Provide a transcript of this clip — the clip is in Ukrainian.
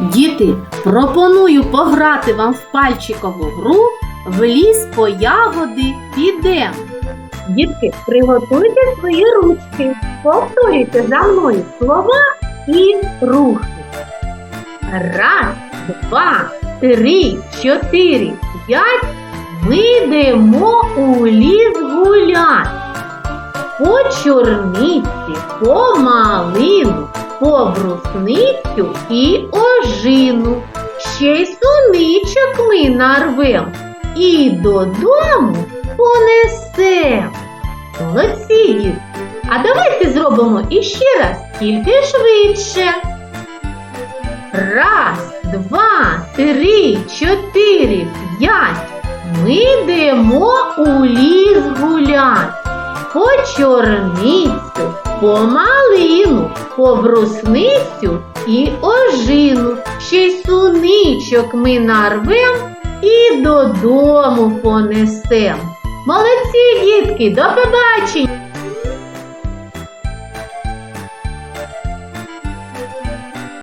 Діти, пропоную пограти вам в пальчикову гру в ліс по ягоди підем. Дітки, приготуйте свої ручки, повторюйте за мною слова і рухи. Раз, два, три, чотири, п'ять. Ми йдемо у ліс гулять. По чорниці, по брусницю і ожину. Ще й суничок ми нарвем і додому понесем. Молодці! А давайте зробимо іще раз, тільки швидше. Раз, два, три, чотири, п'ять. Ми йдемо у ліс гулять. По чорницю, по малину, по брусницю і ожину. Ще й суничок ми нарвем і додому понесем. Молодці, дітки, до побачення!